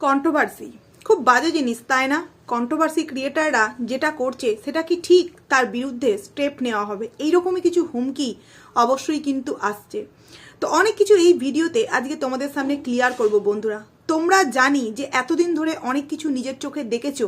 Controversy খুব বাজে জিনিস, তাই না? কন্ট্রোভার্সি ক্রিয়েটাররা যেটা করছে, সেটা কি ঠিক? তার বিরুদ্ধে স্টেপ নেওয়া হবে। এইরকমই কিছু হুমকি অবশ্যই কিন্তু আসছে। তো অনেক কিছু এই ভিডিওতে আজকে তোমাদের সামনে ক্লিয়ার করব বন্ধুরা। তোমরা জানি যে এতদিন ধরে অনেক কিছু নিজের চোখে দেখেছ,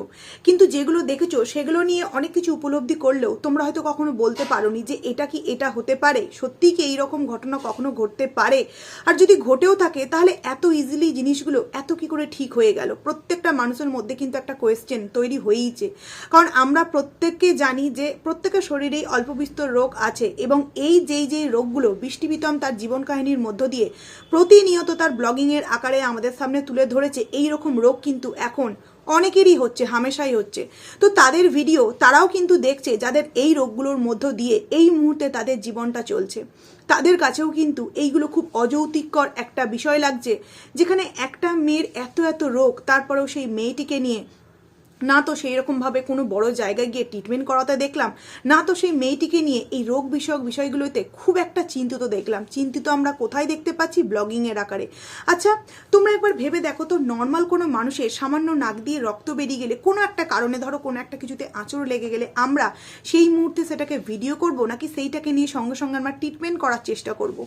কিন্তু যেগুলো দেখেছ সেগুলো নিয়ে অনেক কিছু উপলব্ধি করলেও তোমরা হয়তো কখনো বলতে পারোনি যে এটা কি এটা হতে পারে সত্যিই কি এইরকম ঘটনা কখনো ঘটতে পারে? আর যদি ঘটেও থাকে, তাহলে এত ইজিলি জিনিসগুলো এত কি করে ঠিক হয়ে গেল? প্রত্যেকটা মানুষের মধ্যে কিন্তু একটা কোয়েশ্চেন তৈরি হয়েইছে। কারণ আমরা প্রত্যেককে জানি যে প্রত্যেকের শরীরেই অল্প বিস্তর রোগ আছে এবং এই যেই যেই রোগগুলো বৃষ্টি বিতম তার জীবন কাহিনীর মধ্য দিয়ে প্রতিনিয়ত তার ব্লগিংয়ের আকারে আমাদের সামনে তুলে ধরেছে এই রকম রোগ কিন্তু এখন অনেকেরই হচ্ছে, হামেশাই হচ্ছে। তো তাদের ভিডিও তারাও কিন্তু দেখছে যাদের এই রোগগুলোর মধ্য দিয়ে এই মুহূর্তে তাদের জীবনটা চলছে। তাদের কাছেও কিন্তু এইগুলো খুব অযৌতিকর একটা বিষয় লাগছে, যেখানে একটা মেয়ের এত এত রোগ, তারপরেও সেই মেয়েটিকে নিয়ে না তো সেই রকমভাবে কোনো বড় জায়গায় গিয়ে ট্রিটমেন্ট করাতে দেখলাম, না তো সেই মেয়েটিকে নিয়ে এই রোগ বিষয়ক বিষয়গুলোতে খুব একটা চিন্তিত দেখলাম। চিন্তিত আমরা কোথায় দেখতে পাচ্ছি? ব্লগিংয়ের আকারে। আচ্ছা তোমরা একবার ভেবে দেখো তো নর্মাল কোনো মানুষের সামান্য নাক দিয়ে রক্ত বেরিয়ে গেলে, কোনো একটা কারণে ধরো, কোনো একটা কিছুতে আঁচড় লেগে গেলে আমরা সেই মুহূর্তে সেটাকে ভিডিও করব নাকি সেইটাকে নিয়ে সঙ্গে সঙ্গে আমরা ট্রিটমেন্ট করার চেষ্টা করব?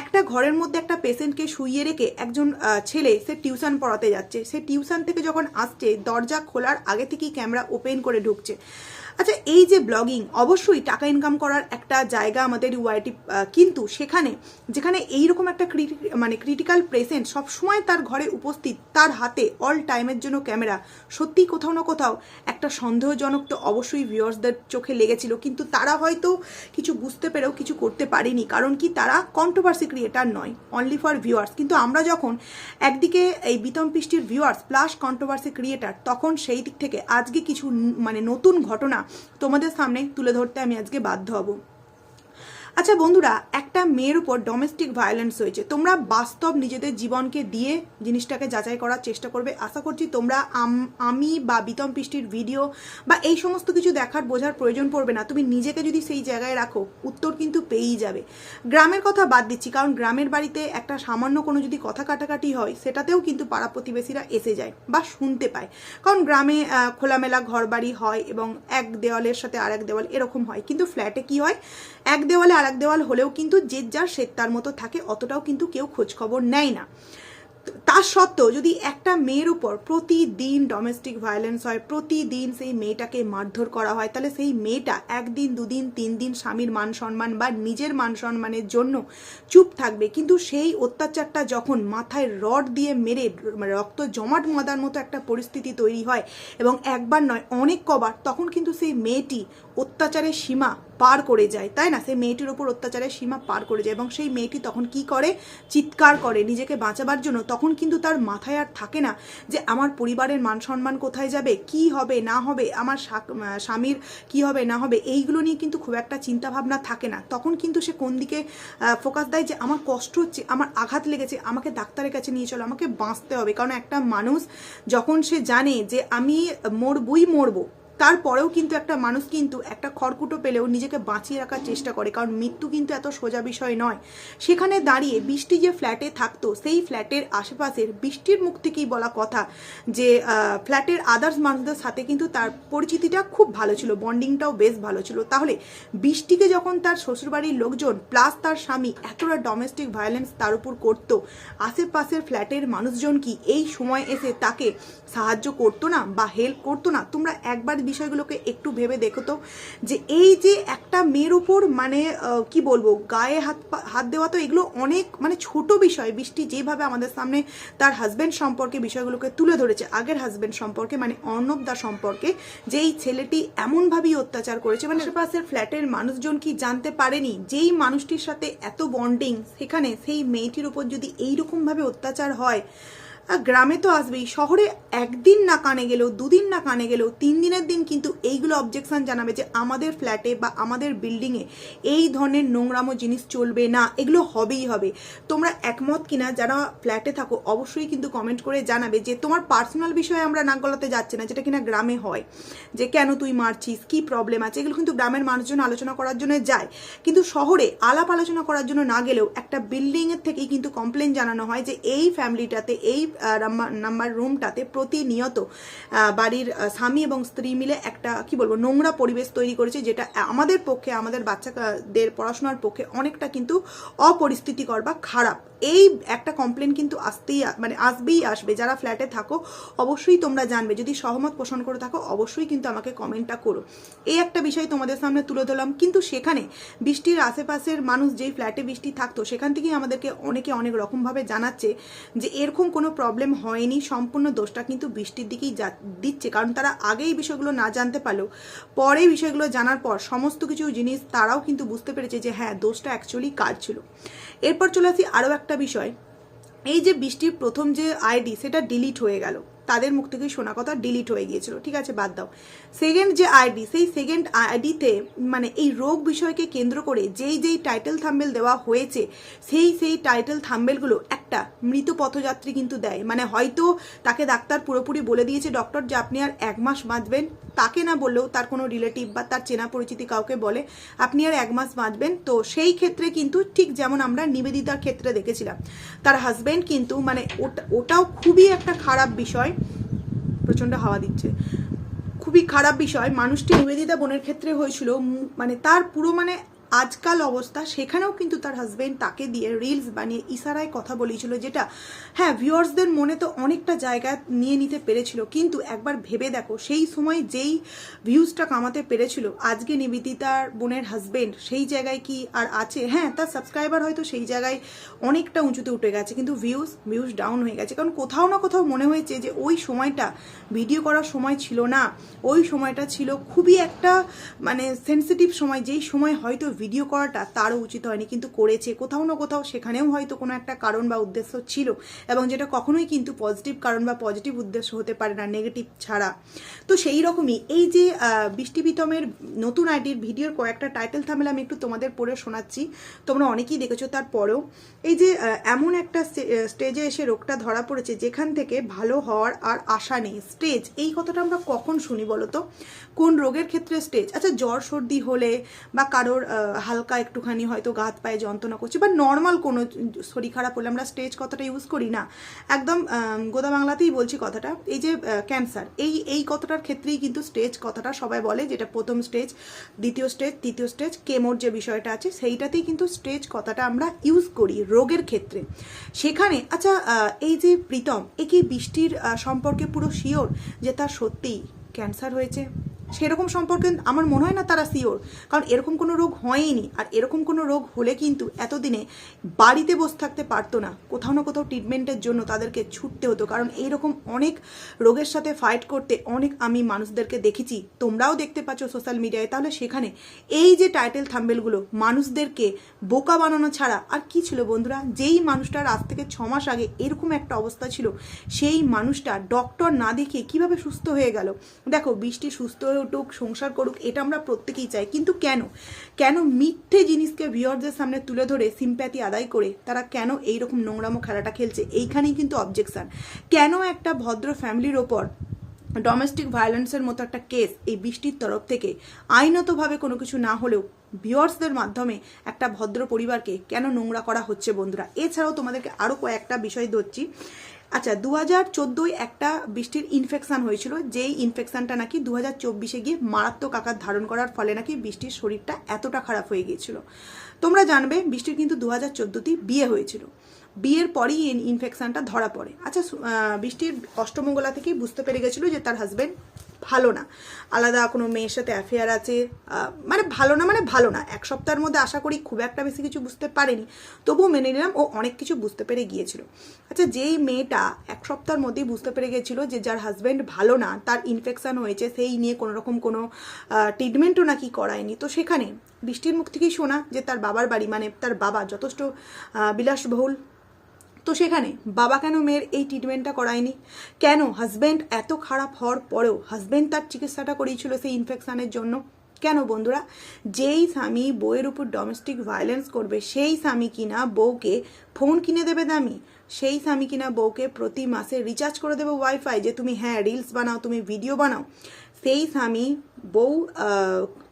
একটা ঘরের মধ্যে একটা পেশেন্টকে শুইয়ে রেখে একজন ছেলে সে টিউশন পড়াতে যাচ্ছে। সে টিউশন থেকে যখন আসছে, দরজা খোলার আগে থেকেই ক্যামেরা ওপেন করে ঢুকছে। আচ্ছা এই যে ব্লগিং অবশ্যই টাকা ইনকাম করার একটা জায়গা আমাদের ওয়াইটি কিন্তু সেখানে, যেখানে এইরকম একটা মানে ক্রিটিক্যাল প্রেসেন্ট সবসময় তার ঘরে উপস্থিত, তার হাতে অল টাইমের জন্য ক্যামেরা সত্যি কোথাও না কোথাও একটা সন্দেহজনক তো অবশ্যই ভিউয়ার্সদের চোখে লেগেছিল, কিন্তু তারা হয়তো কিছু বুঝতে পেরেও কিছু করতে পারেনি, কারণ কি তারা কন্ট্রোভার্সি ক্রিয়েটার নয় অনলি ফর ভিউয়ার্স কিন্তু আমরা যখন একদিকে এই বিতম পৃষ্টির ভিউয়ার্স প্লাস কন্ট্রোভার্সি ক্রিয়েটার তখন সেই দিক থেকে আজকে কিছু মানে নতুন ঘটনা তোমাদের সামনে তুলে ধরতে আমি আজকে বাধ্য হব। আচ্ছা বন্ধুরা, একটা মেয়ের উপর ডোমেস্টিক ভায়োলেন্স হয়েছে। তোমরা বাস্তব নিজেদের জীবনকে দিয়ে জিনিসটাকে যাচাই করার চেষ্টা করবে। আশা করছি তোমরা আম- বা বিতম পৃষ্টির ভিডিও বা এই সমস্ত কিছু দেখার বোঝার প্রয়োজন পড়বে না। তুমি নিজেকে যদি সেই জায়গায় রাখো, উত্তর কিন্তু পেয়েই যাবে। গ্রামের কথা বাদ দিচ্ছি, কারণ গ্রামের বাড়িতে একটা সামান্য কোনো যদি কথা কাটাকাটি হয়, সেটাতেও কিন্তু পাড়া প্রতিবেশীরা এসে যায় বা শুনতে পায়। কারণ গ্রামে খোলামেলা ঘর বাড়ি হয় এবং এক দেওয়ালের সাথে আর এক দেওয়াল এরকম হয়। কিন্তু ফ্ল্যাটে কি হয়? এক দেওয়ালে আর এক দেওয়াল হলেও কিন্তু যে যার সে তার মতো থাকে, অতটাও কিন্তু কেউ খোঁজ খবর নেয় না। তার সত্ত্বেও যদি একটা মেয়ের উপর প্রতিদিন ডোমেস্টিক ভায়োলেন্স হয়, প্রতিদিন সেই মেয়েটাকে মারধর করা হয়, তাহলে সেই মেয়েটা একদিন, দুদিন তিন দিন স্বামীর মান সম্মান বা নিজের মান সম্মানের জন্য চুপ থাকবে। কিন্তু সেই অত্যাচারটা যখন মাথায় রড দিয়ে মেরে, রক্ত জমাট মাদার মতো একটা পরিস্থিতি তৈরি হয় এবং একবার নয়, অনেক কবার, তখন কিন্তু সেই মেয়েটি অত্যাচারের সীমা পার করে যায়, তাই না? সেই মেয়েটির ওপর অত্যাচারের সীমা পার করে যায় এবং সেই মেয়েটি তখন কি করে? চিৎকার করে নিজেকে বাঁচাবার জন্য। তখন কিন্তু তার মাথায় আর থাকে না যে, আমার পরিবারের মান সম্মান কোথায় যাবে? কি হবে? না হবে? আমার স্বামীর কি হবে? না হবে? এইগুলো নিয়ে কিন্তু খুব একটা চিন্তা ভাবনা থাকে না। তখন কিন্তু সে কোন দিকে ফোকাস দেয় যে, আমার কষ্ট হচ্ছে, আমার আঘাত লেগেছে, আমাকে ডাক্তারের কাছে নিয়ে চলো, আমাকে বাঁচতে হবে। কারণ একটা মানুষ যখন সে জানে যে, আমি মরবই মরবো তারপরেও কিন্তু একটা মানুষ কিন্তু একটা খড়কুটো পেলেও নিজেকে বাঁচিয়ে রাখার চেষ্টা করে, কারণ মৃত্যু কিন্তু এত সোজা বিষয় নয়। সেখানে দাঁড়িয়ে বৃষ্টি যে ফ্ল্যাটে থাকতো, সেই ফ্ল্যাটের আশেপাশের বৃষ্টির মুখ থেকেই বলা কথা যে ফ্ল্যাটের আদার্স মানুষদের সাথে কিন্তু তার পরিচিতিটা খুব ভালো ছিল বন্ডিংটাও বেশ ভালো ছিল। তাহলে বৃষ্টিকে যখন তার শ্বশুরবাড়ির লোকজন প্লাস তার স্বামী এতটা ডোমেস্টিক ভায়োলেন্স তার উপর করতো, আশেপাশের ফ্ল্যাটের মানুষজন কি এই সময় এসে তাকে সাহায্য করতো না বা হেল্প করতো না? তোমরা একবার বিষয়গুলোকে একটু ভেবে দেখো তো, যে এই যে একটা মেয়ের উপর মানে কি বলব, গায়ে হাত হাত দেওয়া তো এগুলো অনেক মানে ছোট বিষয়। বৃষ্টি যেভাবে আমাদের সামনে তার হাজবেন্ড সম্পর্কে বিষয়গুলোকে তুলে ধরেছে, আগের হাজবেন্ড সম্পর্কে মানে অর্ণব দা সম্পর্কে যে এই ছেলেটি এমনভাবেই অত্যাচার করেছে। মানে আশেপাশের ফ্ল্যাটের মানুষজন কি জানতে পারেনি? যেই মানুষটির সাথে এত বন্ডিং সেখানে সেই মেয়েটির উপর যদি এইরকমভাবে অত্যাচার হয় গ্রামে তো আসবেই। শহরে একদিন না কানে গেলেও, দুদিন না কানে গেলেও, তিন দিনের দিন কিন্তু এইগুলো অবজেকশন জানাবে যে আমাদের ফ্ল্যাটে বা আমাদের বিল্ডিংয়ে এই ধরনের নোংরামো জিনিস চলবে না। এগুলো হবেই হবে। তোমরা একমত কিনা? যারা ফ্ল্যাটে থাকো, অবশ্যই কিন্তু কমেন্ট করে জানাবে যে তোমার পার্সোনাল বিষয়ে আমরা নাক গলাতে যাচ্ছি না, যেটা কিনা গ্রামে হয়। যে কেন তুই মারছিস? কি প্রবলেম আছে? এগুলো কিন্তু গ্রামের মানুষজন আলোচনা করার জন্য যায়। কিন্তু শহরে আলাপ আলোচনা করার জন্য না গেলেও একটা বিল্ডিংয়ের থেকেই কিন্তু কমপ্লেন জানানো হয় যে এই ফ্যামিলিটাতে এই নাম্বার রুমটাতে প্রতিনিয়ত বাড়ির স্বামী এবং স্ত্রী মিলে একটা, কি বলব, নোংরা পরিবেশ তৈরি করেছে, যেটা আমাদের পক্ষে, আমাদের বাচ্চাদের পড়াশোনার পক্ষে অনেকটা কিন্তু অপরিস্থিতিকর বা খারাপ। এই একটা কমপ্লেন কিন্তু আসতেই মানে আসবেই আসবে। যারা ফ্ল্যাটে থাকো, অবশ্যই তোমরা জানবে। যদি সহমত পোষণ করে থাকো, অবশ্যই কিন্তু আমাকে কমেন্টটা করো। এই একটা বিষয় তোমাদের সামনে তুলে ধরলাম। কিন্তু সেখানে বৃষ্টির আশেপাশের মানুষ যেই ফ্ল্যাটে বৃষ্টি থাকতো, সেখান থেকেই আমাদেরকে অনেকে অনেক রকমভাবে জানাচ্ছে যে এরকম কোনো প্রবলেম হয়নি, সম্পূর্ণ দোষটা কিন্তু বৃষ্টির দিকেই যা- দিচ্ছে। কারণ তারা আগেই বিষয়গুলো না জানতে পারলেও, পরে বিষয়গুলো জানার পর সমস্ত কিছু জিনিস তারাও কিন্তু বুঝতে পেরেছে যে হ্যাঁ দোষটা অ্যাকচুয়ালি কাজ ছিল। এরপর চলে আসি আরও একটা বিষয়। এই যে বৃষ্টির প্রথম যে আইডি সেটা ডিলিট হয়ে গেল। তাদের মুখ থেকেই শোনা কথা ডিলিট হয়ে গিয়েছিল। ঠিক আছে, বাদ দাও। সেকেন্ড যে আইডি সেই সেকেন্ড আইডিতে মানে এই রোগ বিষয়কে কেন্দ্র করে যেই যেই টাইটেল থাম্বেল দেওয়া হয়েছে, সেই সেই টাইটেল থাম্বেলগুলো একটা মৃত পথযাত্রী কিন্তু দেয়। মানে হয়তো তাকে ডাক্তার পুরোপুরি বলে দিয়েছে, ডক্টর, যে আপনি আর এক মাস বাঁচবেন, তাকে না বললেও তার কোনো রিলেটিভ বা তার চেনা পরিচিতি কাউকে বলে, আপনি আর এক মাস বাঁচবেন। তো সেই ক্ষেত্রে কিন্তু ঠিক যেমন আমরা নিবেদিতার ক্ষেত্রে দেখেছিলাম। তার হাজবেন্ড কিন্তু মানে ওটা, ওটাও খুবই একটা খারাপ বিষয়, প্রচণ্ড হাওয়া দিচ্ছে। খুবই খারাপ বিষয়। মানুষটি নিবেদিতা বোনের ক্ষেত্রে হয়েছিল মানে তার পুরো মানে আজকাল অবস্থা, সেখানেও কিন্তু তার হাজবেন্ড তাকে দিয়ে রিলস বানিয়ে ইশারায় কথা বলিয়েছিল যেটা হ্যাঁ ভিউয়ার্সদের মনে তো অনেকটা জায়গা নিয়ে নিতে পেরেছিল। কিন্তু একবার ভেবে দেখো, সেই সময় যেই ভিউজটা কামাতে পেরেছিল, আজকে নিবেদিতার বোনের হাজবেন্ড সেই জায়গায় কি আর আছে? হ্যাঁ তার সাবস্ক্রাইবার হয়তো সেই জায়গায় অনেকটা উঁচুতে উঠে গেছে, কিন্তু ভিউজ ভিউজ ডাউন হয়ে গেছে। কারণ কোথাও না কোথাও মনে হয়েছে যে ওই সময়টা ভিডিও করার সময় ছিল না। ওই সময়টা ছিল খুবই একটা মানে সেন্সিটিভ সময়, যেই সময় হয়তো ভিডিও করাটা তারও উচিত হয়নি, কিন্তু করেছে। কোথাও না কোথাও সেখানেও হয়তো কোনো একটা কারণ বা উদ্দেশ্য ছিল, এবং যেটা কখনোই কিন্তু পজিটিভ কারণ বা পজিটিভ উদ্দেশ্য হতে পারে না নেগেটিভ ছাড়া। তো সেই রকমই এই যে বৃষ্টি বিতমের নতুন আইডির ভিডিওর কয়েকটা টাইটেল থামেল আমি একটু তোমাদের পড়ে শোনাচ্ছি। তোমরা অনেকেই দেখেছ তারপরেও। এই যে এমন একটা স্টেজে এসে রোগটা ধরা পড়েছে, যেখান থেকে ভালো হওয়ার আর আশা নেই। স্টেজ এই কথাটা আমরা কখন শুনি বলো তো? কোন রোগের ক্ষেত্রে স্টেজ আচ্ছা জ্বর সর্দি হলে বা কারোর হালকা একটুখানি হয়তো গাত পায়ে যন্ত্রণা করছে বা নর্মাল কোনো শরীর খারাপ হলে আমরা স্টেজ কথাটা ইউজ করি না। একদম গোদা বাংলাতেই বলছি কথাটা। এই যে ক্যান্সার এই এই কথাটার ক্ষেত্রেই কিন্তু স্টেজ কথাটা সবাই বলে যেটা প্রথম স্টেজ দ্বিতীয় স্টেজ তৃতীয় স্টেজ কেমোর যে বিষয়টা আছে সেইটাতেই কিন্তু স্টেজ কথাটা আমরা ইউজ করি রোগের ক্ষেত্রে। সেখানে আচ্ছা এই যে প্রীতম, এ কি বৃষ্টির সম্পর্কে পুরো শিওর যে তার সত্যিই ক্যান্সার হয়েছে? সেরকম সম্পর্কে আমার মনে হয় না তারা শিওর কারণ এরকম কোনো রোগ হয়নি আর এরকম কোনো রোগ হলে কিন্তু এতদিনে বাড়িতে বসে থাকতে পারতো না। কোথাও না কোথাও ট্রিটমেন্টের জন্য তাদেরকে ছুটতে হতো, কারণ এইরকম অনেক রোগের সাথে ফাইট করতে অনেক আমি মানুষদেরকে দেখেছি। তোমরাও দেখতে পাচ্ছ সোশ্যাল মিডিয়ায় তাহলে সেখানে এই যে টাইটেল থাম্বেলগুলো মানুষদেরকে বোকা বানানো ছাড়া আর কি ছিল বন্ধুরা? যেই মানুষটার আজ থেকে ছ মাস আগে এরকম একটা অবস্থা ছিল, সেই মানুষটা ডক্টর না দেখিয়ে কীভাবে সুস্থ হয়ে গেল? দেখো, বৃষ্টি সুস্থ হয়ে উঠুক সংসার করুক, এটা আমরা প্রত্যেকেই চাই। কিন্তু কেন? কেন মিথ্যে জিনিসকে ভিওরদের সামনে তুলে ধরে সিম্প্যাথি আদায় করে তারা কেন এইরকম নোংরামো খেলাটা খেলছে? এইখানেই কিন্তু অবজেকশন কেন একটা ভদ্র ফ্যামিলির ওপর ডোমেস্টিক ভায়োলেন্সের মতো একটা কেস এই বৃষ্টির তরফ থেকে আইনতভাবে কোনো কিছু না হলেও ভিওয়ার্সদের মাধ্যমে একটা ভদ্র পরিবারকে কেন নোংরা করা হচ্ছে বন্ধুরা? এছাড়াও তোমাদেরকে আরও কয়েকটা বিষয় ধরছি। আচ্ছা দু হাজার চোদ্দোয় একটা বৃষ্টির ইনফেকশান হয়েছিল। যেই ইনফেকশানটা নাকি দু হাজার চব্বিশে গিয়ে মারাত্মক আকার ধারণ করার ফলে নাকি বৃষ্টির শরীরটা এতটা খারাপ হয়ে গিয়েছিল। তোমরা জানবে, বৃষ্টির কিন্তু দু হাজার চোদ্দোতেই বিয়ে হয়েছিল। বিয়ের পরেই ইনফেকশনটা ধরা পড়ে। আচ্ছা বৃষ্টির অষ্টমঙ্গলা থেকেই বুঝতে পেরে গেছিল যে তার হাজবেন্ড ভালো না। আলাদা কোনো মেয়ের সাথে অ্যাফেয়ার আছে মানে ভালো না মানে ভালো না। এক সপ্তাহের মধ্যে আশা করি খুব একটা বেশি কিছু বুঝতে পারেনি, তবুও মেনে নিলাম ও অনেক কিছু বুঝতে পেরে গিয়েছিল। আচ্ছা যেই মেয়েটা এক সপ্তাহের মধ্যেই বুঝতে পেরে গেছিল যে যার হাজব্যান্ড ভালো না, তার ইনফেকশান হয়েছে, সেই নিয়ে কোনো রকম কোনো ট্রিটমেন্টও নাকি করায়নি। তো সেখানে বৃষ্টির মুখ থেকেই শোনা যে তার বাবার বাড়ি মানে তার বাবা যথেষ্ট বিলাসবহুল তো সেখানে বাবা কেন মেয়ের এই ট্রিটমেন্টটা করায়নি? কেন হাজব্যান্ড এত খারাপ হওয়ার পরেও হাজব্যান্ড তার চিকিৎসাটা করিয়েছিল সেই ইনফেকশনের জন্য? কেন বন্ধুরা? যেই স্বামী বউয়ের উপর ডোমেস্টিক ভায়োলেন্স করবে, সেই স্বামী কিনা বউকে ফোন কিনে দেবে দামি? সেই স্বামী কিনা বউকে প্রতি মাসে রিচার্জ করে দেবে ওয়াইফাই যে তুমি হ্যাঁ রিলস বানাও, তুমি ভিডিও বানাও? সেই স্বামী বউ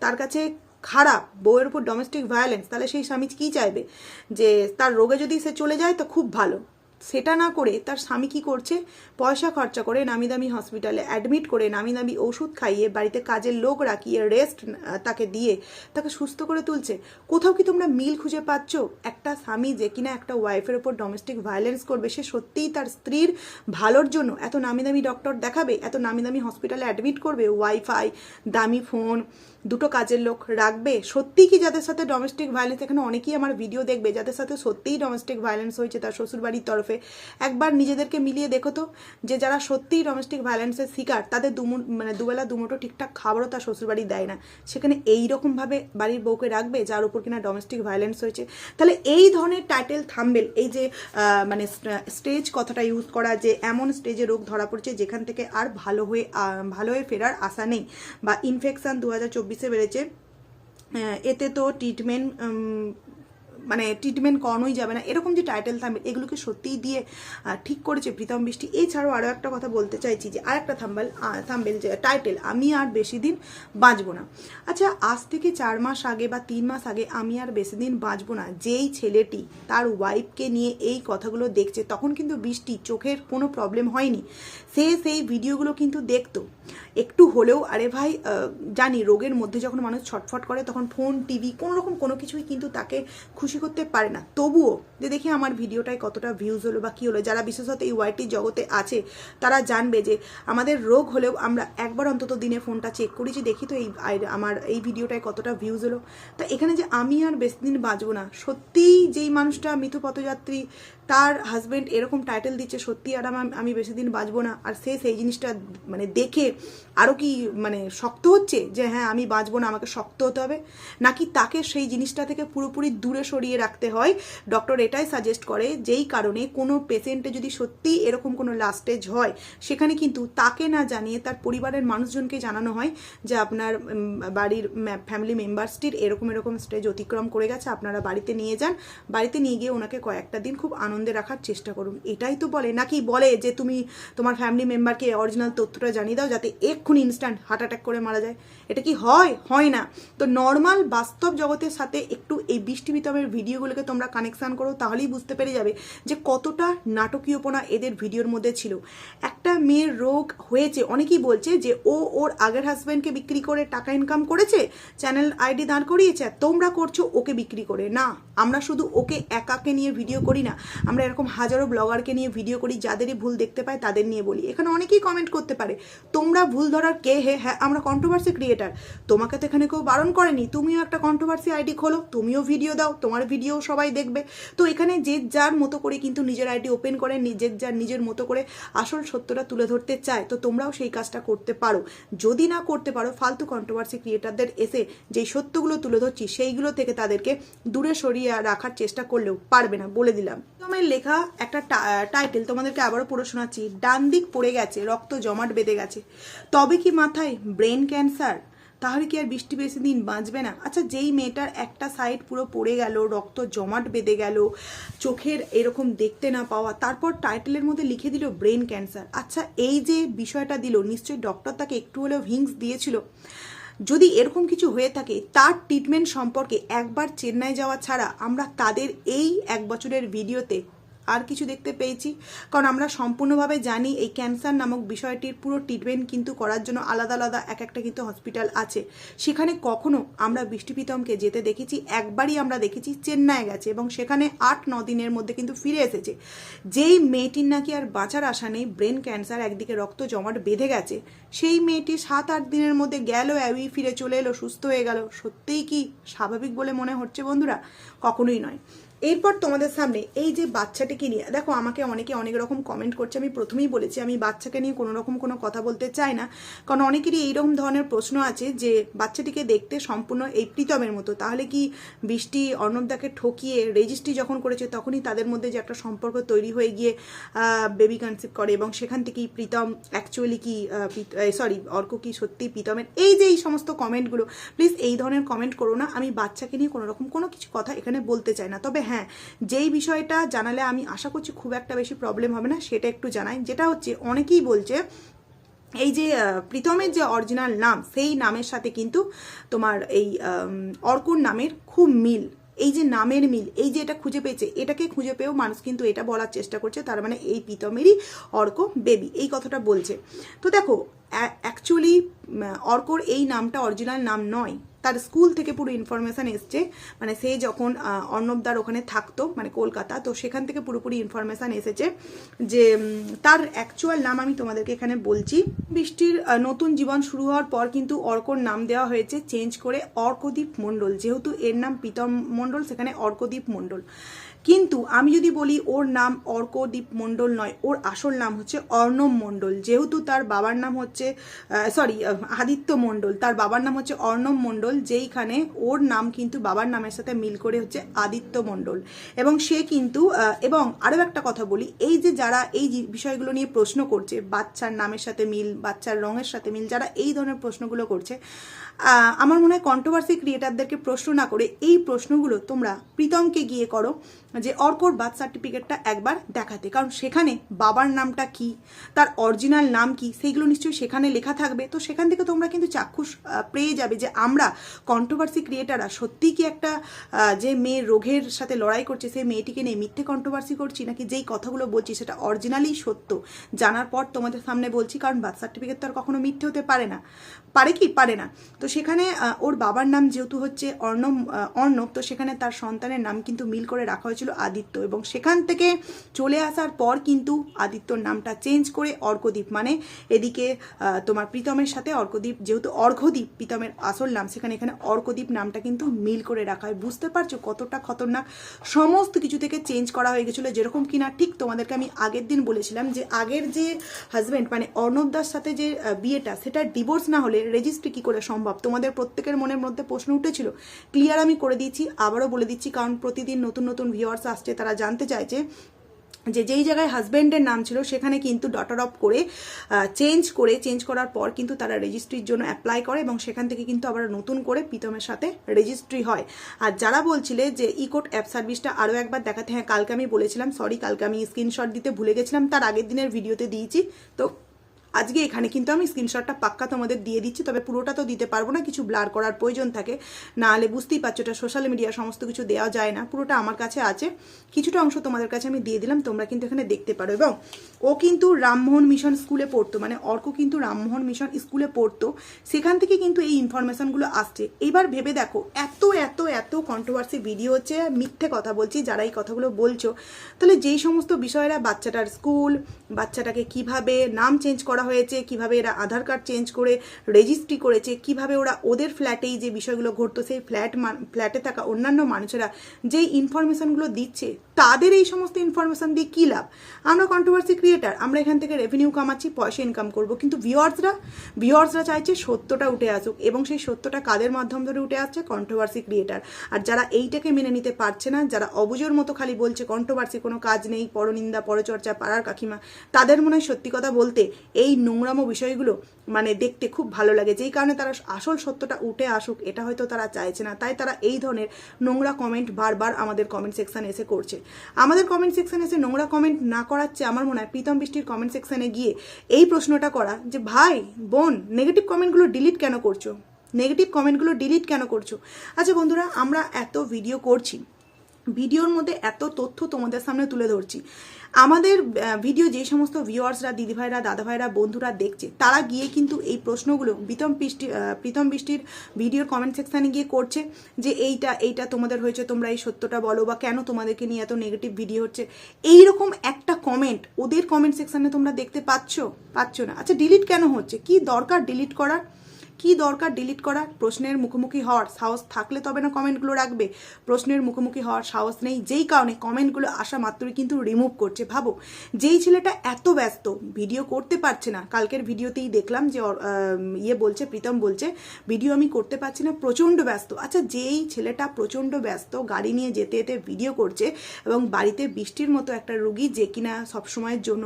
তার কাছে খারাপ, বউয়ের উপর ডোমেস্টিক ভায়োলেন্স তাহলে সেই স্বামী কি চাইবে? যে তার রোগে যদি সে চলে যায়, তো খুব ভালো। সেটা না করে তার স্বামী কি করছে? পয়সা খরচা করে নামি দামি হসপিটালে অ্যাডমিট করে নামি দামি ওষুধ খাইয়ে বাড়িতে কাজের লোক রাখিয়ে রেস্ট তাকে দিয়ে তাকে সুস্থ করে তুলছে। কোথাও কি তোমরা মিল খুঁজে পাচ্ছ? একটা স্বামী যে কিনা একটা ওয়াইফের ওপর ডোমেস্টিক ভায়োলেন্স করবে, সে সত্যিই তার স্ত্রীর ভালোর জন্য এত নামি দামি ডক্টর দেখাবে? এত নামি দামি হসপিটালে অ্যাডমিট করবে? ওয়াইফাই দামি ফোন দুটো কাজের লোক রাখবে? সত্যিই কি যাদের সাথে ডোমেস্টিক ভায়োলেন্স এখানে অনেকেই আমার ভিডিও দেখবে, যাদের সাথে সত্যিই ডোমেস্টিক ভায়োলেন্স হয়েছে, তার শ্বশুরবাড়ির তরফে একবার নিজেদেরকে মিলিয়ে দেখো তো যে যারা সত্যিই ডোমেস্টিক ভায়োলেন্সের শিকার, তাদের দুমু মানে দুবেলা দুমুটো ঠিকঠাক খাবারও তার শ্বশুরবাড়ি দেয় না। সেখানে এই রকমভাবে বাড়ির বউকে রাখবে যার উপর কিনা ডোমেস্টিক ভায়োলেন্স হয়েছে। তাহলে এই ধরনের টাইটেল থাম্বেল এই যে মানে স্টেজ কথাটা ইউজ করা যে এমন স্টেজে রোগ ধরা পড়ছে যেখান থেকে আর ভালো হয়ে ভালো হয়ে ফেরার আশা নেই বা ইনফেকশান দু হাজার চব্বিশে বেড়েছে এতে তো ট্রিটমেন্ট মানে ট্রিটমেন্ট করানোই যাবে না। এরকম যে টাইটেল থাম্বেল এগুলোকে সত্যিই দিয়ে ঠিক করেছে প্রীতম বৃষ্টি। এছাড়াও আরও একটা কথা বলতে চাইছি যে আর একটা থাম্বেল থাম্বেল যে টাইটেল আমি আর বেশি দিন বাঁচবো না। আচ্ছা আজ থেকে চার মাস আগে বা তিন মাস আগে আমি আর বেশি দিন বাঁচবো না। যেই ছেলেটি তার ওয়াইফকে নিয়ে এই কথাগুলো দেখছে, তখন কিন্তু বৃষ্টি চোখের কোনো প্রবলেম হয়নি। সে সেই ভিডিওগুলো কিন্তু দেখতো। একটু হলেও, আরে ভাই জানি রোগের মধ্যে যখন মানুষ ছটফট করে, তখন ফোন, টিভি কোনো রকম কোনো কিছুই কিন্তু তাকে খুশি করতে পারে না। তবুও যে দেখি আমার ভিডিওটায় কতটা ভিউজ হলো বা কী হলো, যারা বিশেষত এই ওয়াইটি জগতে আছে, তারা জানবে যে আমাদের রোগ হলেও আমরা একবার অন্তত দিনে ফোনটা চেক করি যে দেখি তো এই আমার এই ভিডিওটায় কতটা ভিউজ হলো। তা এখানে যে আমি আর বেশি দিন বাঁচবো না, সত্যিই যেই মানুষটা মৃত্যু পথযাত্রী তার হাজবেন্ড এরকম টাইটেল দিচ্ছে, সত্যি আর আমি বেশি দিন বাঁচবো না। আর সে সেই জিনিসটা মানে দেখে আরও কি মানে শক্ত হচ্ছে যে হ্যাঁ আমি বাঁচবো না, আমাকে শক্ত হতে হবে। নাকি তাকে সেই জিনিসটা থেকে পুরোপুরি দূরে সরিয়ে রাখতে হয়? ডক্টর এটাই সাজেস্ট করে যেই কারণে কোনো পেশেন্টে যদি সত্যি এরকম কোনো লাস্ট স্টেজ হয়, সেখানে কিন্তু তাকে না জানিয়ে তার পরিবারের মানুষজনকে জানানো হয় যে, আপনার বাড়ির ফ্যামিলি মেম্বার্সটির এরকম এরকম স্টেজ অতিক্রম করে গেছে, আপনারা বাড়িতে নিয়ে যান। বাড়িতে নিয়ে গিয়ে ওনাকে কয়েকটা দিন খুব আনন্দে রাখার চেষ্টা করুন। এটাই তো বলে। নাকি বলে যে তুমি তোমার ফ্যামিলি মেম্বারকে অরিজিনাল তথ্যটা জানিয়ে দাও যাতে এক্ষুনি ইনস্ট্যান্ট হার্ট অ্যাটাক করে মারা যায়। এটা কি হয়? হয় না। তো নর্মাল বাস্তব জগতের সাথে একটু এই বৃষ্টি বিতমের ভিডিওগুলোকে তোমরা কানেকশান করো, তাহলেই বুঝতে পেরে যাবে যে কতটা নাটকীয়পনা এদের ভিডিওর মধ্যে ছিল। একটা মেয়ের রোগ হয়েছে, অনেকেই বলছে যে ও ওর আগের হাজব্যান্ডকে বিক্রি করে টাকা ইনকাম করেছে চ্যানেল আইডি দাঁড় করিয়েছে তোমরা করছ ওকে বিক্রি করে। না, আমরা শুধু ওকে একাকে নিয়ে ভিডিও করি না। আমরা এরকম হাজারো ব্লগারকে নিয়ে ভিডিও করি, যাদেরই ভুল দেখতে পাই তাদের নিয়ে বলি। এখানে অনেকেই কমেন্ট করতে পারে, তোমরা ভুল ধরার কে হে? হ্যাঁ আমরা কন্ট্রোভার্সি ক্রিয়েটার তোমাকে তো এখানে কেউ বারণ করেনি, তুমিও একটা কন্ট্রোভার্সি আইডি খোলো, তুমিও ভিডিও দাও, তোমার ভিডিও সবাই দেখবে। তো এখানে যে যার মতো করে কিন্তু নিজের আইডি ওপেন করে, নিজের যার নিজের মতো করে আসল সত্যটা তুলে ধরতে চায়, তো তোমরাও সেই কাজটা করতে পারো। যদি না করতে পারো, ফালতু কন্ট্রোভার্সি ক্রিয়েটারদের এসে যেই সত্যগুলো তুলে ধরছি, সেইগুলো থেকে তাদেরকে দূরে সরিয়ে রাখার চেষ্টা করলেও পারবে না, বলে দিলাম। আমার লেখা একটা টাইটেল তোমাদেরকে আবারও পড়ে শোনাচ্ছি। ডান দিক পড়ে গেছে, রক্ত জমাট বেঁধে গেছে। তবে কি মাথায় ব্রেন ক্যান্সার তাহলে কি আর বৃষ্টি বেশি দিন বাঁচবে না? আচ্ছা যেই মেয়েটার একটা সাইড পুরো পড়ে গেল, রক্ত জমাট বেঁধে গেল, চোখের এরকম দেখতে না পাওয়া, তারপর টাইটেলের মধ্যে লিখে দিল ব্রেন ক্যান্সার আচ্ছা এই যে বিষয়টা দিল, নিশ্চয়ই ডক্টর তাকে একটু হলেও হিংস দিয়েছিল। যদি এরকম কিছু হয়ে থাকে, তার ট্রিটমেন্ট সম্পর্কে একবার চেন্নাই যাওয়া ছাড়া আমরা তাদের এই এক বছরের ভিডিওতে আর কিছু দেখতে পেয়েছি। কারণ আমরা সম্পূর্ণভাবে জানি এই ক্যান্সার নামক বিষয়টির পুরো ট্রিটমেন্ট কিন্তু করার জন্য আলাদা আলাদা এক একটা কিন্তু হসপিটাল আছে। সেখানে কখনো আমরা বৃষ্টি প্রীতমকে যেতে দেখেছি, একবারই আমরা দেখেছি চেন্নাই গেছে এবং সেখানে আট ন দিনের মধ্যে কিন্তু ফিরে এসেছে। যেই মেয়েটির নাকি আর বাঁচার আশা নেই ব্রেন ক্যান্সার একদিকে রক্ত জমাট বেঁধে গেছে, সেই মেয়েটি সাত আট দিনের মধ্যে গেল অ্যাবি ফিরে চলে এলো, সুস্থ হয়ে গেল। সত্যিই কি স্বাভাবিক বলে মনে হচ্ছে বন্ধুরা? কখনোই নয়। এরপর তোমাদের সামনে এই যে বাচ্চাটিকে নিয়ে, দেখো আমাকে অনেকে অনেক রকম কমেন্ট করছে, আমি প্রথমেই বলেছি আমি বাচ্চাকে নিয়ে কোনো রকম কোনো কথা বলতে চাই না। কারণ অনেকেরই এইরকম ধরনের প্রশ্ন আছে যে, বাচ্চাটিকে দেখতে সম্পূর্ণ এই প্রীতমের মতো, তাহলে কি বৃষ্টি অর্ণবদাকে ঠকিয়ে রেজিস্ট্রি যখন করেছে, তখনই তাদের মধ্যে যে একটা সম্পর্ক তৈরি হয়ে গিয়ে বেবি কনসেপ্ট করে এবং সেখান থেকেই প্রীতম অ্যাকচুয়ালি কি সরি অর্ক কি সত্যি প্রীতমের? এই যে এই সমস্ত কমেন্টগুলো প্লিজ এই ধরনের কমেন্ট করো না, আমি বাচ্চাকে নিয়ে কোনো রকম কোনো কিছু কথা এখানে বলতে চাই না। তবে হ্যাঁ যেই বিষয়টা জানালে আমি আশা করছি খুব একটা বেশি প্রবলেম হবে না, সেটা একটু জানাই। যেটা হচ্ছে, অনেকেই বলছে, এই যে প্রীতমের যে অরিজিনাল নাম, সেই নামের সাথে কিন্তু তোমার এই অর্কর নামের খুব মিল। এই যে নামের মিল, এই যে এটা খুঁজে পেয়েছে, এটাকে খুঁজে পেয়েও মানুষ কিন্তু এটা বলার চেষ্টা করছে, তার মানে এই প্রীতমেরই অর্ক বেবি এই কথাটা বলছে। তো দেখো অ্যাকচুয়ালি অর্কর এই নামটা অরিজিনাল নাম নয়। তার স্কুল থেকে পুরো ইনফরমেশান এসছে। মানে সে যখন অর্ণব অর্ণবদার ওখানে থাকতো মানে কলকাতা, তো সেখান থেকে পুরোপুরি ইনফরমেশান এসেছে যে তার অ্যাকচুয়াল নাম আমি তোমাদেরকে এখানে বলছি। বৃষ্টির নতুন জীবন শুরু হওয়ার পর কিন্তু অর্কর নাম দেওয়া হয়েছে চেঞ্জ করে অর্কদ্বীপ মণ্ডল। যেহেতু এর নাম প্রীতম মণ্ডল, সেখানে অর্কদ্বীপ মণ্ডল। কিন্তু আমি যদি বলি ওর নাম অর্কদীপ মণ্ডল নয়, ওর আসল নাম হচ্ছে অর্ণব মণ্ডল। যেহেতু তার বাবার নাম হচ্ছে সরি আদিত্য মণ্ডল, তার বাবার নাম হচ্ছে অর্ণব মণ্ডল, যেইখানে ওর নাম কিন্তু বাবার নামের সাথে মিল করে হচ্ছে আদিত্য মণ্ডল। এবং সে কিন্তু এবং আরও একটা কথা বলি, এই যে যারা এই বিষয়গুলো নিয়ে প্রশ্ন করছে, বাচ্চার নামের সাথে মিল, বাচ্চার রঙের সাথে মিল, যারা এই ধরনের প্রশ্নগুলো করছে আমার মনে হয় কন্ট্রোভার্সি ক্রিয়েটারদেরকে প্রশ্ন না করে এই প্রশ্নগুলো তোমরা প্রীতমকে গিয়ে করো যে অর্কর বার্থ সার্টিফিকেটটা একবার দেখাতে। কারণ সেখানে বাবার নামটা কি, তার অরিজিনাল নাম কি, সেইগুলো নিশ্চয়ই সেখানে লেখা থাকবে। তো সেখান থেকে তোমরা কিন্তু চাক্ষুষ পেয়ে যাবে যে আমরা কন্ট্রোভার্সি ক্রিয়েটাররা সত্যিই কি একটা যে মেয়ে রোগের সাথে লড়াই করছে, সেই মেয়েটিকে নিয়ে মিথ্যে কন্ট্রোভার্সি করছি নাকি যেই কথাগুলো বলছি সেটা অরিজিনালি সত্য, জানার পর তোমাদের সামনে বলছি। কারণ বার্থ সার্টিফিকেট তো আর কখনো মিথ্যে হতে পারে না। পারে কি? পারে না। তো সেখানে ওর বাবার নাম যেহেতু হচ্ছে অর্ণব অর্ণব, তো সেখানে তার সন্তানের নাম কিন্তু মিল করে রাখা হয়েছিল আদিত্য এবং সেখান থেকে চলে আসার পর কিন্তু আদিত্যর নামটা চেঞ্জ করে অর্কদ্বীপ। মানে এদিকে তোমার প্রীতমের সাথে অর্কদ্বীপ, যেহেতু অর্ঘদ্বীপ প্রীতমের আসল নাম, সেখানে এখানে অর্কদ্বীপ নামটা কিন্তু মিল করে রাখা হয়। বুঝতে পারছ কতটা খতরনাক? সমস্ত কিছু থেকে চেঞ্জ করা হয়ে গেছিল যেরকম কিনা, ঠিক তোমাদেরকে আমি আগের দিন বলেছিলাম যে আগের যে হাজব্যান্ড মানে অর্ণব দাস সাথে যে বিয়েটা, সেটা ডিভোর্স না হলে রেজিস্ট্রি কি করে সম্ভব? তোমাদের প্রত্যেকের মনের মধ্যে প্রশ্ন উঠেছিল। ক্লিয়ার আমি করে দিয়েছি, আবারও বলে দিচ্ছি, কারণ প্রতিদিন নতুন নতুন ভিউয়ার্স আসছে, তারা জানতে চাইছে যে যেই জায়গায় হাজব্যান্ডের নাম ছিল, সেখানে কিন্তু ডটার অফ করে চেঞ্জ করে চেঞ্জ করার পর কিন্তু তারা রেজিস্ট্রির জন্য অ্যাপ্লাই করে এবং সেখান থেকে কিন্তু আবার নতুন করে প্রীতমের সাথে রেজিস্ট্রি হয়। আর যারা বলছিলে যে ইকোট অ্যাপ সার্ভিসটা আরও একবার দেখাতে হ্যাঁ কালকে আমি বলেছিলাম সরি কালকে আমি স্ক্রিনশট দিতে ভুলে গেছিলাম, তার আগের দিনের ভিডিওতে দিয়েছি। তো আজকে এখানে কিন্তু আমি স্ক্রিনশটটা পাক্কা তোমাদের দিয়ে দিচ্ছি, তবে পুরোটা তো দিতে পারব না, কিছু ব্লার করার প্রয়োজন থাকে। না হলে বুঝতেই পারছ এটা সোশ্যাল মিডিয়া সমস্ত কিছু দেওয়া যায় না, পুরোটা আমার কাছে আছে। কিছুটা অংশ তোমাদের কাছে আমি দিয়ে দিলাম, তোমরা কিন্তু এখানে দেখতে পারো। এবং ও কিন্তু রামমোহন মিশন স্কুলে পড়তো মানে অর্ক কিন্তু রামমোহন মিশন স্কুলে পড়তো। সেখান থেকে কিন্তু এই ইনফরমেশনগুলো আসছে। এবার ভেবে দেখো, এত এত এত কন্ট্রোভার্সি ভিডিও হচ্ছে, মিথ্যে কথা বলছি, যারা এই কথাগুলো বলছো। তাহলে যেই সমস্ত বিষয়রা বাচ্চাটার স্কুল বাচ্চাটাকে কীভাবে নাম চেঞ্জ করা হয়েছে, কীভাবে এরা আধার কার্ড চেঞ্জ করে রেজিস্ট্রি করেছে, কীভাবে ওরা ওদের ফ্ল্যাটেই যে বিষয়গুলো ঘটতো, সেই ফ্ল্যাট ফ্ল্যাটে থাকা অন্যান্য মানুষেরা যেই ইনফরমেশনগুলো দিচ্ছে, তাদের এই সমস্ত ইনফরমেশন দিয়ে কী লাভ? আমরা কন্ট্রোভার্সি ক্রিয়েটার আমরা এখান থেকে রেভিনিউ কামাচ্ছি, পয়সা ইনকাম করব। কিন্তু ভিওয়ার্সরা ভিওয়ার্সরা চাইছে সত্যটা উঠে আসুক এবং সেই সত্যটা কাদের মাধ্যম ধরে উঠে আসছে? কন্ট্রোভার্সি ক্রিয়েটার আর যারা এইটাকে মেনে নিতে পারছে না, যারা অবুজোর মতো খালি বলছে কন্ট্রোভার্সি কোনো কাজ নেই, পরনিন্দা, পরচর্চা, পাড়ার কাকিমা, তাদের মনে হয় সত্যি কথা বলতে, এই নোংরামো বিষয়গুলো মানে দেখতে খুব ভালো লাগে। যেই কারণে তারা আসল সত্যটা উঠে আসুক, এটা হয়তো তারা চাইছে না। তাই তারা এই ধরনের নোংরা কমেন্ট বারবার আমাদের কমেন্ট সেকশানে এসে করছে। আমাদের কমেন্ট সেকশানে এসে নোংরা কমেন্ট না করার চেয়ে আমার মনে হয় প্রীতম বৃষ্টির কমেন্ট সেকশানে গিয়ে এই প্রশ্নটা করা যে, ভাই, বোন নেগেটিভ কমেন্টগুলো ডিলিট কেন করছ? নেগেটিভ কমেন্টগুলো ডিলিট কেন করছ? আচ্ছা বন্ধুরা, আমরা এত ভিডিও করছি। ভিডিওর মধ্যে এত তথ্য তোমাদের সামনে তুলে ধরছি। আমাদের ভিডিও যে সমস্ত ভিউয়ার্সরা দিদিভাইরা, দাদাভাইরা, বন্ধুরা দেখছে, তারা গিয়ে কিন্তু এই প্রশ্নগুলো প্রীতম বৃষ্টি প্রীতম বৃষ্টির ভিডিওর কমেন্ট সেকশানে গিয়ে করছে যে এইটা এইটা তোমাদের হয়েছে, তোমরা এই সত্যটা বলো বা কেন তোমাদেরকে নিয়ে এত নেগেটিভ ভিডিও হচ্ছে। এই রকম একটা কমেন্ট ওদের কমেন্ট সেকশানে তোমরা দেখতে পাচ্ছ? পাচ্ছ না। আচ্ছা ডিলিট কেন হচ্ছে? কি দরকার ডিলিট করার? কি দরকার ডিলিট করার? প্রশ্নের মুখোমুখি হওয়ার সাহস থাকলে তবে না কমেন্টগুলো রাখবে। প্রশ্নের মুখোমুখি হওয়ার সাহস নেই, যেই কারণে কমেন্টগুলো আসা মাত্রই কিন্তু রিমুভ করছে। ভাবো, যেই ছেলেটা এত ব্যস্ত ভিডিও করতে পারছে না। কালকের ভিডিওতেই দেখলাম যে ইয়ে বলছে, প্রীতম বলছে ভিডিও আমি করতে পারছি না, প্রচণ্ড ব্যস্ত। আচ্ছা যেই ছেলেটা প্রচণ্ড ব্যস্ত, গাড়ি নিয়ে যেতে যেতে ভিডিও করছে এবং বাড়িতে বৃষ্টির মতো একটা রুগী যে কিনা সবসময়ের জন্য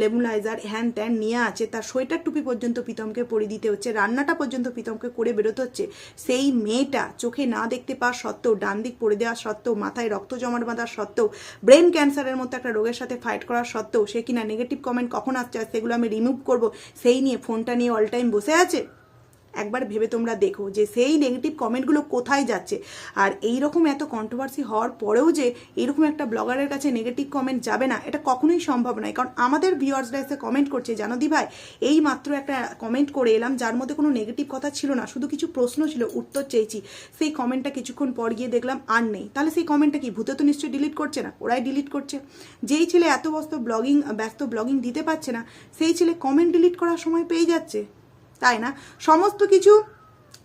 লেবুলাইজার হ্যান ত্যান নিয়ে আছে, তার সোয়েটার টুপি পর্যন্ত প্রীতমকে পরে দিতে হচ্ছে। রান্নাটা পর্যন্ত প্রীতমকে করে বেরোতে হচ্ছে। সেই মেয়েটা চোখে না দেখতে পাওয়া সত্ত্বেও, ডান দিক পড়ে দেওয়া সত্ত্বেও, মাথায় রক্ত জমাট বাঁধা সত্ত্বেও ব্রেন ক্যান্সারের মতো একটা রোগের সাথে ফাইট করা সত্ত্বেও সে কিনা নেগেটিভ কমেন্ট কখন আসছে সেগুলো আমি রিমুভ করব, সেই নিয়ে ফোনটা নিয়ে অল টাইম বসে আছে। একবার ভেবে তোমরা দেখো যে সেই নেগেটিভ কমেন্টগুলো কোথায় যাচ্ছে। আর এই রকম এত কন্ট্রোভার্সি হওয়ার পরেও যে এরকম একটা ব্লগারের কাছে নেগেটিভ কমেন্ট যাবে না, এটা কখনোই সম্ভব নয়। কারণ আমাদের ভিউয়ার্সরা এসে কমেন্ট করছে, জানো দি ভাই এই মাত্র একটা কমেন্ট করে এলাম, যার মধ্যে কোনো নেগেটিভ কথা ছিল না, শুধু কিছু প্রশ্ন ছিল, উত্তর চেয়েছি। সেই কমেন্টটা কিছুক্ষণ পর গিয়ে দেখলাম, আর নেই। তাহলে সেই কমেন্টটা কি, ভূতে তো নিশ্চয়ই ডিলিট করছে না? ওরাই ডিলিট করছে। যেই ছেলে এত ব্যস্ত ব্লগিং ব্যস্ত ব্লগিং দিতে পারছে না, সেই ছেলে কমেন্ট ডিলিট করার সময় পেয়ে যাচ্ছে। তাই না? সমস্ত কিছু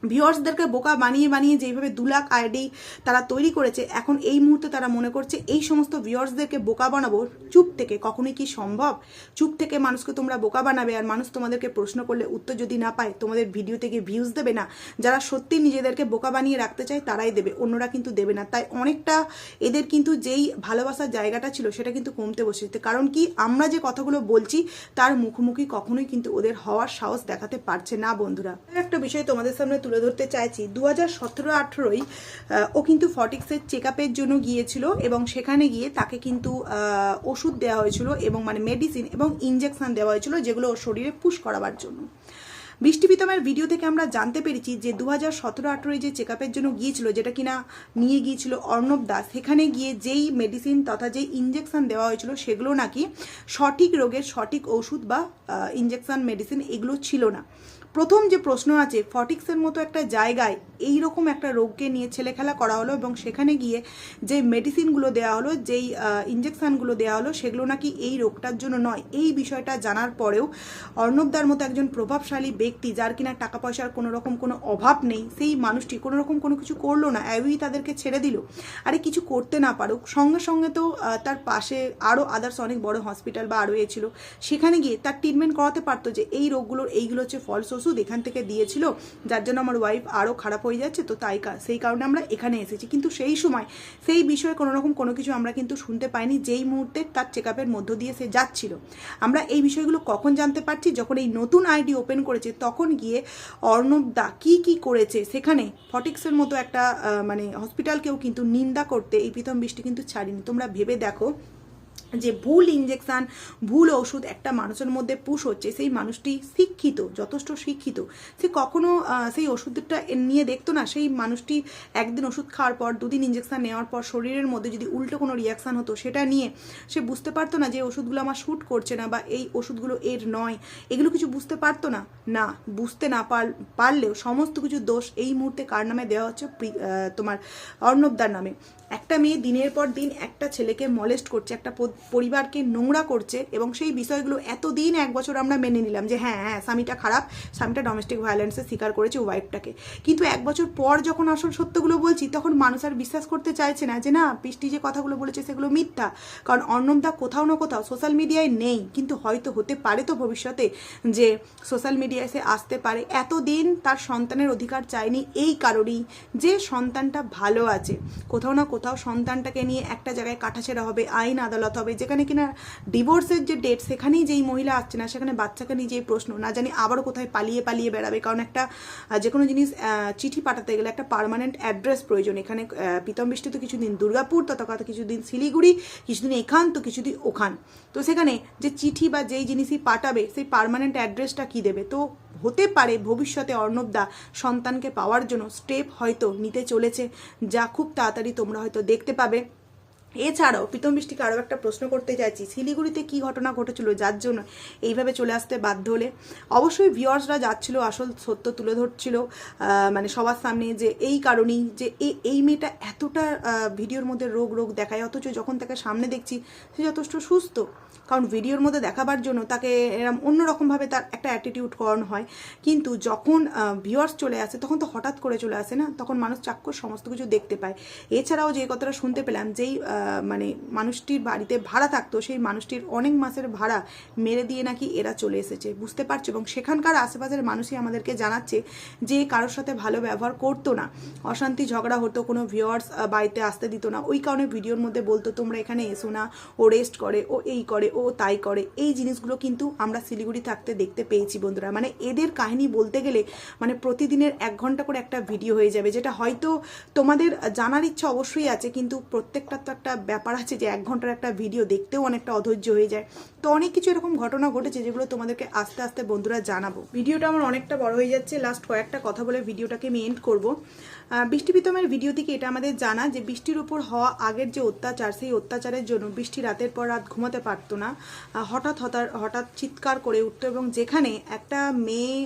ভিউয়ার্সদেরকে বোকা বানিয়ে বানিয়ে যেইভাবে দু লাখ আইডি তারা তৈরি করেছে, এখন এই মুহূর্তে তারা মনে করছে এই সমস্ত ভিউয়ার্সদেরকে বোকা বানাবো। চুপ থেকে, কখনোই কি সম্ভব? চুপ থেকে মানুষকে তোমরা বোকা বানাবে আর মানুষ তোমাদেরকে প্রশ্ন করলে উত্তর যদি না পায়, তোমাদের ভিডিও থেকে ভিউজ দেবে না। যারা সত্যি নিজেদেরকে বোকা বানিয়ে রাখতে চায় তারাই দেবে, অন্যরা কিন্তু দেবে না। তাই অনেকটা এদের কিন্তু যেই ভালোবাসার জায়গাটা ছিল সেটা কিন্তু কমতে বসেছে। কারণ কি, আমরা যে কথাগুলো বলছি তার মুখোমুখি কখনোই কিন্তু ওদের হওয়ার সাহস দেখাতে পারছে না বন্ধুরা। একটা বিষয় তোমাদের সামনে তুলে ধরতে চাইছি। দু হাজার সতেরো আঠেরোই ও কিন্তু ফটিক্সের চেক আপের জন্য গিয়েছিল এবং সেখানে গিয়ে তাকে কিন্তু ওষুধ দেওয়া হয়েছিল এবং মানে মেডিসিন এবং ইঞ্জেকশন দেওয়া হয়েছিল যেগুলো ওর শরীরে পুশ করাবার জন্য। বৃষ্টি প্রীতমের ভিডিও থেকে আমরা জানতে পেরেছি যে দু হাজার সতেরো আঠেরোয় যে চেক আপের জন্য গিয়েছিল, যেটা কিনা নিয়ে গিয়েছিল অর্ণব দাস, সেখানে গিয়ে যেই মেডিসিন তথা যেই ইঞ্জেকশন দেওয়া হয়েছিল সেগুলো নাকি সঠিক রোগের সঠিক ওষুধ বা ইঞ্জেকশন মেডিসিন এগুলো ছিল না। প্রথম যে প্রশ্ন আছে, ফটিক্সের মতো একটা জায়গায় এই রকম একটা রোগকে নিয়ে ছেলে খেলা করা হলো এবং সেখানে গিয়ে যে মেডিসিনগুলো দেওয়া হলো, যেই ইঞ্জেকশনগুলো দেওয়া হলো, সেগুলো নাকি এই রোগটার জন্য নয়। এই বিষয়টা জানার পরেও অর্ণবদার মতো একজন প্রভাবশালী ব্যক্তি যার কিনা টাকা পয়সার কোনো রকম কোনো অভাব নেই, সেই মানুষটি কোনো রকম কোনো কিছু করল না অ্যাবই তাদেরকে ছেড়ে দিল। আরে কিছু করতে না পারুক, সঙ্গে সঙ্গে তো তার পাশে আরও আদার্স অনেক বড় হসপিটাল বা আরও এ ছিল, সেখানে গিয়ে তার ট্রিটমেন্ট করাতে পারতো যে এই রোগগুলোর, এইগুলো হচ্ছে ফলস ওষুধ এখান থেকে দিয়েছিল, যার জন্য আমার ওয়াইফ আরও খারাপ হয়ে যাচ্ছে, তো তাই সেই কারণে আমরা এখানে এসেছি। কিন্তু সেই সময় সেই বিষয়ে কোনো রকম কোনো কিছু আমরা কিন্তু শুনতে পাইনি, যেই মুহূর্তে তার চেক আপের মধ্য দিয়ে সে যাচ্ছিল। আমরা এই বিষয়গুলো কখন জানতে পারছি? যখন এই নতুন আইডি ওপেন করেছে, তখন গিয়ে অর্ণব দা কী কী করেছে? সেখানে ফটিক্সের মতো একটা মানে হসপিটালকেও কিন্তু নিন্দা করতে এই প্রীতম বৃষ্টি কিন্তু ছাড়িনি। তোমরা ভেবে দেখো যে ভুল ইঞ্জেকশন ভুল ওষুধ একটা মানুষের মধ্যে পুশ হচ্ছে, সেই মানুষটি শিক্ষিত, যথেষ্ট শিক্ষিত। সে কখনো সেই ওষুধটা নিয়ে দেখতো না, সেই মানুষটি একদিন ওষুধ খাওয়ার পর, দুদিন ইঞ্জেকশন নেওয়ার পর, শরীরের মধ্যে যদি উল্টো কোনো রিয়াকশান হতো, সেটা নিয়ে সে বুঝতে পারতো না যে ওষুধগুলো আমার শ্যুট করছে না বা এই ওষুধগুলো এর নয়। এগুলো কিছু বুঝতে পারতো না? না, বুঝতে না পারলেও সমস্ত কিছু দোষ এই মুহূর্তে কার নামে দেওয়া হচ্ছে? তোমার অর্ণবদার নামে। একটা মেয়ে দিনের পর দিন একটা ছেলেকে মলেস্ট করছে, একটা পরিবারকে নোংরা করছে এবং সেই বিষয়গুলো এতদিন এক বছর আমরা মেনে নিলাম যে হ্যাঁ হ্যাঁ স্বামীটা খারাপ, স্বামীটা ডোমেস্টিক ভায়োলেন্সের শিকার করেছে ওয়াইফটাকে কিন্তু এক বছর পর যখন আসল সত্যগুলো বলছি, তখন মানুষ আর বিশ্বাস করতে চাইছে না যে না, বৃষ্টি যে কথাগুলো বলেছে সেগুলো মিথ্যা। কারণ অর্ণবদা কোথাও না কোথাও সোশ্যাল মিডিয়ায় নেই। কিন্তু হয়তো হতে পারে তো ভবিষ্যতে যে সোশ্যাল মিডিয়ায় সে আসতে পারে। এতদিন তার সন্তানের অধিকার চায়নি এই কারণেই যে সন্তানটা ভালো আছে। কোথাও না কোথাও সন্তানটাকে নিয়ে একটা জায়গায় কাটাছেড়া হবে আইন আদালত হবে যেখানে কিনা ডিভোর্সের যে ডেট সেখানেই যেই মহিলা আসছে না সেখানে বাচ্চাকে নিয়ে যেই প্রশ্ন না জানি আবারও কোথায় পালিয়ে পালিয়ে বেড়াবে কারণ একটা যে কোনো জিনিস চিঠি পাঠাতে গেলে একটা পার্মানেন্ট অ্যাড্রেস প্রয়োজন এখানে আহ, প্রীতম বৃষ্টি তো কিছুদিন দুর্গাপুর তথাকথা কিছুদিন শিলিগুড়ি কিছুদিন এখান তো কিছুদিন ওখান। তো সেখানে যে চিঠি বা যেই জিনিসই পাঠাবে সেই পার্মানেন্ট অ্যাড্রেসটা কি দেবে? তো হতে পারে ভবিষ্যতে অর্ণবদা সন্তানকে পাওয়ার জন্য স্টেপ হয়তো নিতে চলেছে যা খুব তাড়াতাড়ি তোমরা হয়তো দেখতে পাবে। এছাড়াও, প্রীতম মিষ্টিকে আরও একটা প্রশ্ন করতে চাইছি, শিলিগুড়িতে কি ঘটনা ঘটেছিল যার জন্য এইভাবে চলে আসতে বাধ্য হলে? অবশ্যই ভিওয়ার্সরা যাচ্ছিল, আসল সত্য তুলে ধরছিল মানে সবার সামনে যে এই কারণেই যে এই এই মেয়েটা এতটা ভিডিওর মধ্যে রোগ রোগ দেখায়, অথচ যখন তাকে সামনে দেখছি, সে যথেষ্ট সুস্থ। কারণ ভিডিওর মধ্যে দেখাবার জন্য তাকে এরম অন্যরকমভাবে তার একটা অ্যাটিটিউড করানো হয়। কিন্তু যখন ভিউয়ার্স চলে আসে, তখন তো হঠাৎ করে চলে আসে না? তখন মানুষ চাক্ষুষ সমস্ত কিছু দেখতে পায়। এছাড়াও যে কথাটা শুনতে পেলাম, যেই মানে মানুষটির বাড়িতে ভাড়া থাকতো, সেই মানুষটির অনেক মাসের ভাড়া মেরে দিয়ে নাকি এরা চলে এসেছে। বুঝতে পারছ? এবং সেখানকার আশেপাশের মানুষই আমাদেরকে জানাচ্ছে যে কারোর সাথে ভালো ব্যবহার করতো না। অশান্তি ঝগড়া হতো, কোনো ভিউয়ার্স বাড়িতে আসতে দিত না। ওই কারণে ভিডিওর মধ্যে বলতো, তোমরা এখানে এসো না। ও রেস্ট করে, ও এই করে। ও তাই করে। এই জিনিসগুলো কিন্তু আমরা শিলিগুড়ি থাকতে দেখতে পেয়েছি বন্ধুরা। মানে এদের কাহিনী বলতে গেলে মানে প্রতিদিনের এক ঘণ্টা করে একটা ভিডিও হয়ে যাবে, যেটা হয়তো তোমাদের জানার ইচ্ছা অবশ্যই আছে, কিন্তু প্রত্যেকটা তো একটা ব্যাপার আছে যে এক ঘণ্টার একটা ভিডিও দেখতেও অনেকটা অধৈর্য হয়ে যায়। তো অনেক কিছু এরকম ঘটনা ঘটেছে যেগুলো তোমাদেরকে আস্তে আস্তে বন্ধুরা জানাব। ভিডিওটা আমার অনেকটা বড় হয়ে যাচ্ছে। লাস্ট কয়েকটা কথা বলে ভিডিওটাকে আমি এন্ড করব। বৃষ্টি প্রীতমের ভিডিও থেকে এটা আমাদের জানা যে বৃষ্টির উপর হওয়া আগের যে অত্যাচার, সেই অত্যাচারের জন্য বৃষ্টি রাতের পর রাত ঘুমাতে পারতো না। হঠাৎ হঠাৎ হঠাৎ চিৎকার করে উঠতো এবং যেখানে একটা মেয়ে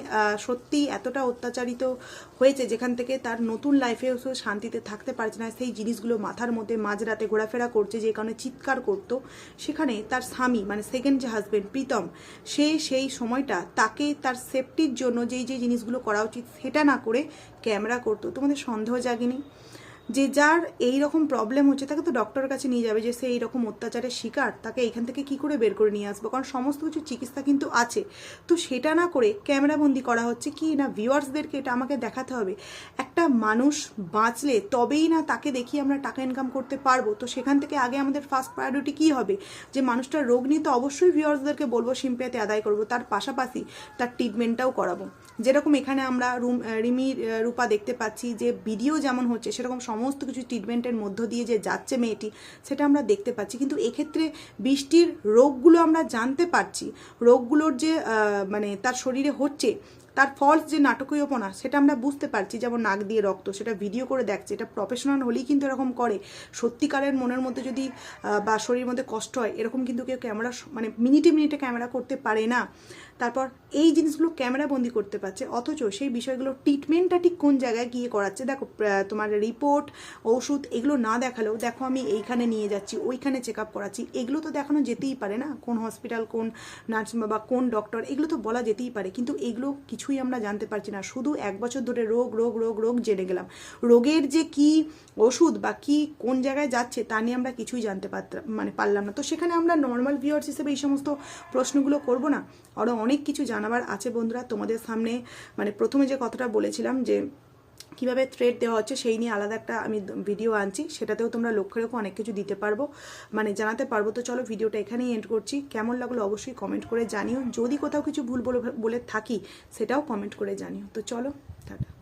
সত্যি এতটা অত্যাচারিত হয়েছে, যেখান থেকে তার নতুন লাইফে শান্তিতে থাকতে পারছে না, সেই জিনিসগুলো মাথার মধ্যে মাঝরাতে ঘোরাফেরা করছে, যে কারণে চিৎকার করতো। সেখানে তার স্বামী মানে সেকেন্ড যে হাজব্যান্ড প্রীতম, সে সেই সময়টা তাকে তার সেফটির জন্য যেই যে জিনিসগুলো করা উচিত, সেটা না করে ক্যামেরা করতো তোমাদের সন্দেহ জাগেনি? যে যার এই রকম প্রবলেম হচ্ছে, তাকে তো ডক্টরের কাছে নিয়ে যাবে যে সে এই রকম অত্যাচারের শিকার। তাকে এইখান থেকে কি করে বের করে নিয়ে আসব? কারণ সমস্ত কিছু চিকিৎসা কিন্তু আছে। তো সেটা না করে ক্যামেরাবন্দি করা হচ্ছে কি না? ভিউয়ার্সদেরকে এটা আমাকে দেখাতে হবে। একটা মানুষ বাঁচলে তবেই না তাকে দেখিয়ে আমরা টাকা ইনকাম করতে পারব। তো সেখান থেকে আগে আমাদের ফার্স্ট প্রায়োরিটি কি হবে? যে মানুষটার রোগ নিয়ে তো অবশ্যই ভিউয়ার্সদেরকে বলব সিম্পিয়াতে আদায় করব। তার পাশাপাশি তার ট্রিটমেন্টটাও করাবো। যেরকম এখানে আমরা রুম রিমি রূপা দেখতে পাচ্ছি যে ভিডিও যেমন হচ্ছে, সেরকম সমস্ত কিছু ট্রিটমেন্টের মধ্য দিয়ে যে যাচ্ছে মেয়েটি, সেটা আমরা দেখতে পাচ্ছি। কিন্তু এক্ষেত্রে বৃষ্টির রোগগুলো আমরা জানতে পারছি। রোগগুলোর যে মানে তার শরীরে হচ্ছে তার ফলস যে নাটকীয়পনা, সেটা আমরা বুঝতে পারছি, যেমন নাক দিয়ে রক্ত, সেটা ভিডিও করে দেখছে, এটা প্রফেশনাল হলেই কিন্তু এরকম করে। সত্যিকারের মনের মধ্যে যদি বা শরীরের মধ্যে কষ্ট হয়, এরকম কিন্তু কেউ ক্যামেরা মানে মিনিটে মিনিটে ক্যামেরা করতে পারে না। তারপর এই জিনিসগুলো ক্যামেরা বন্দি করতে পারছে, অথচ সেই বিষয়গুলো ট্রিটমেন্টটা ঠিক কোন জায়গায় গিয়ে করাচ্ছে? দেখো তোমার রিপোর্ট ওষুধ, এগুলো না দেখালেও, দেখো আমি এইখানে নিয়ে যাচ্ছি, ওইখানে চেক আপ করাচ্ছি, এগুলো তো দেখানো যেতেই পারে না, কোন হসপিটাল কোন নার্স বা কোন ডক্টর এগুলো তো বলা যেতেই পারে, কিন্তু এগুলো কিছুই আমরা জানতে পারছি না। শুধু এক বছর ধরে রোগ রোগ রোগ রোগ জেনে গেলাম। রোগের যে কি ওষুধ বা কি কোন জায়গায় যাচ্ছে তা নিয়ে আমরা কিছুই জানতে পারতাম মানে পারলাম না। তো সেখানে আমরা নর্মাল ভিউয়ার্স হিসেবে এই সমস্ত প্রশ্নগুলো করব না। আরও অনেক কিছু জানাবার আছে বন্ধুরা। তোমাদের সামনে মানে প্রথমে যে কথাটা বলেছিলাম যে কীভাবে থ্রেড দেওয়া হচ্ছে সেই নিয়ে আলাদা একটা আমি ভিডিও আনছি। সেটাতেও তোমরা লক্ষ্য রেখো, অনেক কিছু দিতে পারব। মানে জানাতে পারব। তো চলো ভিডিওটা এখানেই এন্ড করছি। কেমন লাগল অবশ্যই কমেন্ট করে জানিও। যদি কোথাও কিছু ভুল বলে থাকি, সেটাও কমেন্ট করে জানিও। তো চলো, টাটা।